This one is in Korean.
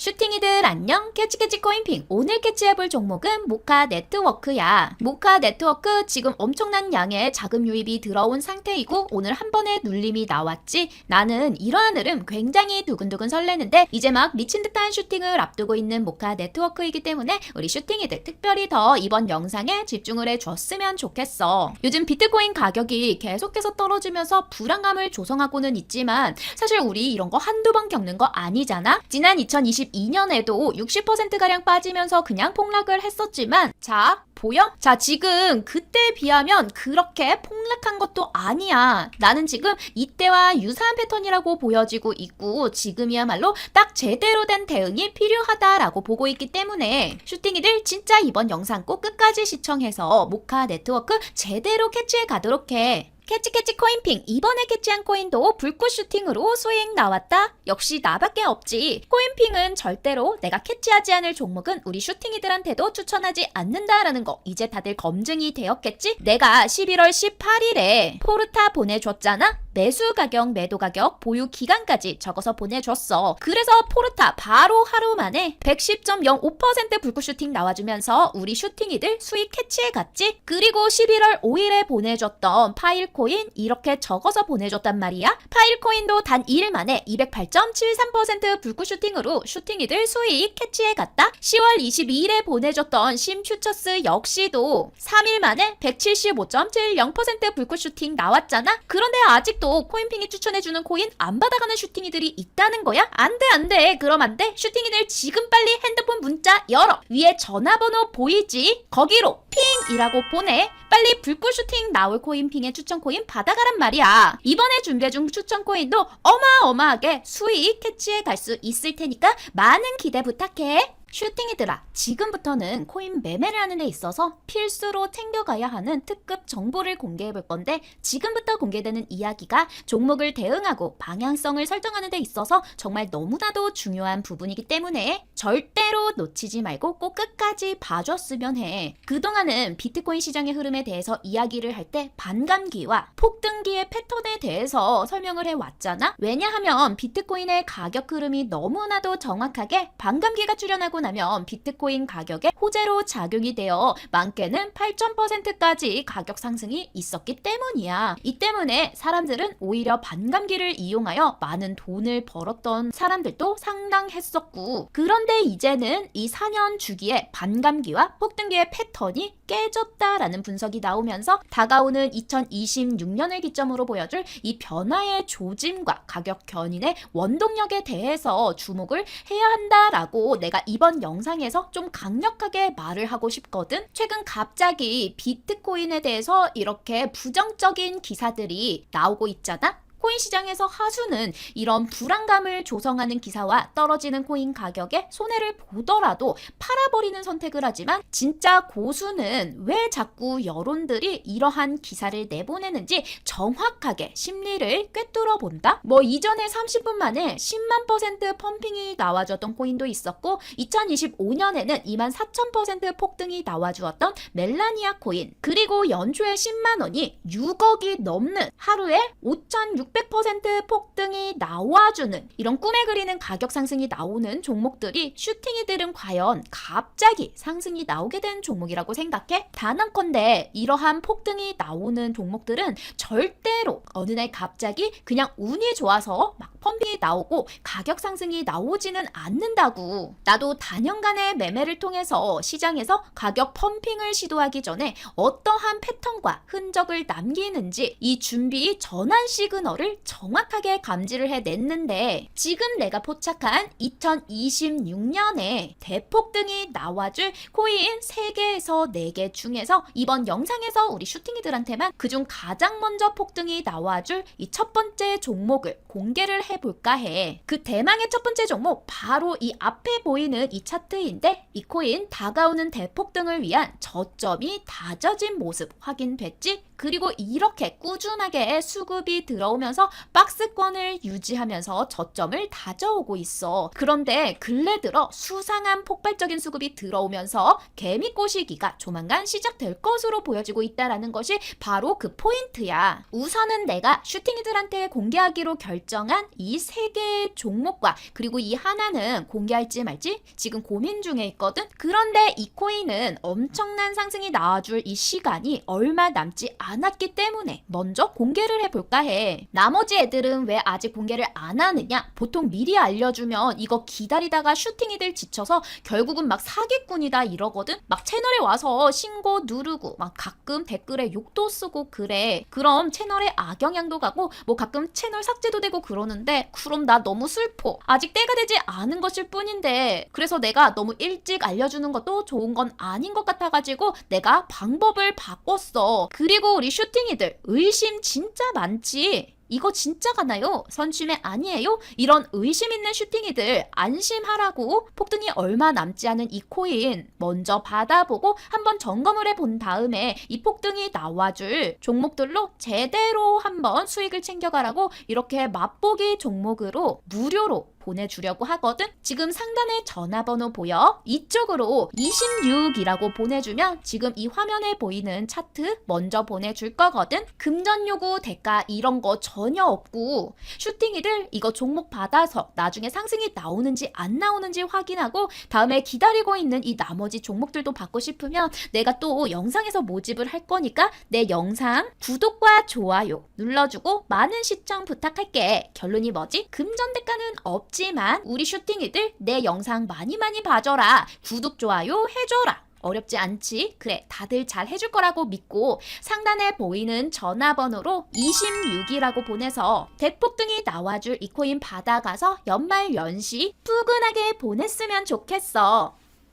슈팅이들 안녕 캐치캐치 코인핑. 오늘 캐치해볼 종목은 모카 네트워크야. 모카 네트워크 지금 엄청난 양의 자금 유입이 들어온 상태이고 오늘 한 번에 눌림이 나왔지. 나는 이러한 흐름 굉장히 두근두근 설레는데 이제 막 미친 듯한 슈팅을 앞두고 있는 모카 네트워크이기 때문에 우리 슈팅이들 특별히 더 이번 영상에 집중을 해줬으면 좋겠어. 요즘 비트코인 가격이 계속해서 떨어지면서 불안감을 조성하고는 있지만 사실 우리 이런 거 한두 번 겪는 거 아니잖아? 지난 2022년에도 60%가량 빠지면서 그냥 폭락을 했었지만, 자, 보여? 자, 지금 그때에 비하면 그렇게 폭락한 것도 아니야. 나는 지금 이때와 유사한 패턴이라고 보여지고 있고, 지금이야말로 딱 제대로 된 대응이 필요하다라고 보고 있기 때문에, 슈팅이들 진짜 이번 영상 꼭 끝까지 시청해서 모카 네트워크 제대로 캐치해 가도록 해. 캐치캐치 코인핑. 이번에 캐치한 코인도 불꽃 슈팅으로 수익 나왔다? 역시 나밖에 없지. 코인핑은 절대로 내가 캐치하지 않을 종목은 우리 슈팅이들한테도 추천하지 않는다라는 거. 이제 다들 검증이 되었겠지? 내가 11월 18일에 포르타 보내줬잖아 매수 가격, 매도 가격, 보유 기간까지 적어서 보내줬어. 그래서 포르타 바로 하루 만에 110.05% 불꽃 슈팅 나와주면서 우리 슈팅이들 수익 캐치해 갔지? 그리고 11월 5일에 보내줬던 파일 코인 이렇게 적어서 보내줬단 말이야. 파일 코인도 단 2일 만에 208.73% 불꽃 슈팅으로 슈팅이들 수익 캐치해 갔다. 10월 22일에 보내줬던 심 퓨처스 역시도 3일 만에 175.70% 불꽃 슈팅 나왔잖아. 그런데 아직 도 코인핑이 추천해주는 코인 안 받아가는 슈팅이들이 있다는 거야? 안 돼, 안 돼. 그럼 안 돼. 슈팅이들 지금 빨리 핸드폰 문자 열어. 위에 전화번호 보이지? 거기로 핑이라고 보내. 빨리 불꽃 슈팅 나올 코인 핑의 추천 코인 받아가란 말이야. 이번에 준비 중 추천 코인도 어마어마하게 수익 캐치해 갈 수 있을 테니까 많은 기대 부탁해. 슈팅이들아, 지금부터는 코인 매매를 하는 데 있어서 필수로 챙겨가야 하는 특급 정보를 공개해 볼 건데, 지금부터 공개되는 이야기가 종목을 대응하고 방향성을 설정하는 데 있어서 정말 너무나도 중요한 부분이기 때문에 절대로 놓치지 말고 꼭 끝까지 봐줬으면 해. 그동안은 비트코인 시장의 흐름에 대해서 이야기를 할 때 반감기와 폭등기의 패턴에 대해서 설명을 해 왔잖아? 왜냐하면 비트코인의 가격 흐름이 너무나도 정확하게 반감기가 출현하고 나면 비트코인 가격에 호재로 작용이 되어 많게는 8,000%까지 가격 상승이 있었기 때문이야. 이 때문에 사람들은 오히려 반감기를 이용하여 많은 돈을 벌었던 사람들도 상당했었고 그런데 이제는 이 4년 주기의 반감기와 폭등기의 패턴이 깨졌다라는 분석이 나오면서 다가오는 2026년을 기점으로 보여줄 이 변화의 조짐과 가격 견인의 원동력에 대해서 주목을 해야 한다라고 내가 이번 영상에서 좀 강력하게 말을 하고 싶거든. 최근 갑자기 비트코인에 대해서 이렇게 부정적인 기사들이 나오고 있잖아. 코인 시장에서 하수는 이런 불안감을 조성하는 기사와 떨어지는 코인 가격에 손해를 보더라도 팔아버리는 선택을 하지만 진짜 고수는 왜 자꾸 여론들이 이러한 기사를 내보내는지 정확하게 심리를 꿰뚫어 본다? 뭐 이전에 30분 만에 10만 퍼센트 펌핑이 나와줬던 코인도 있었고 2025년에는 2만 4천 퍼센트 폭등이 나와주었던 멜라니아 코인 그리고 연초에 10만 원이 6억이 넘는 하루에 5,600 600% 폭등이 나와주는 이런 꿈에 그리는 가격 상승이 나오는 종목들이 슈팅이들은 과연 갑자기 상승이 나오게 된 종목이라고 생각해? 단 한컨대 이러한 폭등이 나오는 종목들은 절대로 어느 날 갑자기 그냥 운이 좋아서 막 펌핑이 나오고 가격 상승이 나오지는 않는다고. 나도 단연간의 매매를 통해서 시장에서 가격 펌핑을 시도하기 전에 어떠한 패턴과 흔적을 남기는지 이 준비 전환 시그널 을 정확하게 감지를 해냈는데 지금 내가 포착한 2026년에 대폭 등이 나와줄 코인 3개에서 4개 중에서 이번 영상에서 우리 슈팅이들한테만 그중 가장 먼저 폭등이 나와줄 이 첫 번째 종목을 공개를 해볼까 해. 그 대망의 첫 번째 종목 바로 이 앞에 보이는 이 차트인데 이 코인 다가오는 대폭등을 위한 저점이 다져진 모습 확인됐지? 그리고 이렇게 꾸준하게 수급이 들어오면 하면서 박스권을 유지하면서 저점을 다져오고 있어. 그런데 근래 들어 수상한 폭발적인 수급이 들어오면서 개미 꼬시기가 조만간 시작될 것으로 보여지고 있다라는 것이 바로 그 포인트야. 우선은 내가 슈팅이들한테 공개하기로 결정한 이 세 개의 종목과 그리고 이 하나는 공개할지 말지 지금 고민 중에 있거든. 그런데 이 코인은 엄청난 상승이 나와줄 이 시간이 얼마 남지 않았기 때문에 먼저 공개를 해볼까 해. 나머지 애들은 왜 아직 공개를 안 하느냐? 보통 미리 알려주면 이거 기다리다가 슈팅이들 지쳐서 결국은 막 사기꾼이다 이러거든? 막 채널에 와서 신고 누르고 막 가끔 댓글에 욕도 쓰고 그래. 그럼 채널에 악영향도 가고 뭐 가끔 채널 삭제도 되고 그러는데 그럼 나 너무 슬퍼. 아직 때가 되지 않은 것일 뿐인데 그래서 내가 너무 일찍 알려주는 것도 좋은 건 아닌 것 같아가지고 내가 방법을 바꿨어. 그리고 우리 슈팅이들 의심 진짜 많지. 이거 진짜 가나요? 선심의 아니에요? 이런 의심 있는 슈팅이들 안심하라고 폭등이 얼마 남지 않은 이 코인 먼저 받아보고 한번 점검을 해본 다음에 이 폭등이 나와줄 종목들로 제대로 한번 수익을 챙겨가라고 이렇게 맛보기 종목으로 무료로 보내주려고 하거든. 지금 상단에 전화번호 보여? 이쪽으로 26이라고 보내주면 지금 이 화면에 보이는 차트 먼저 보내줄 거거든. 금전 요구 대가 이런 거 전혀 없고 슈팅이들 이거 종목 받아서 나중에 상승이 나오는지 안 나오는지 확인하고 다음에 기다리고 있는 이 나머지 종목들도 받고 싶으면 내가 또 영상에서 모집을 할 거니까 내 영상 구독과 좋아요 눌러주고 많은 시청 부탁할게. 결론이 뭐지? 금전 대가는 없지만 우리 슈팅이들 내 영상 많이 많이 봐줘라. 구독, 좋아요 해줘라. 어렵지 않지? 그래, 다들 잘 해줄 거라고 믿고 상단에 보이는 전화번호로 26이라고 보내서 대폭등이 나와줄 이 코인 받아가서 연말 연시 푸근하게 보냈으면 좋겠어.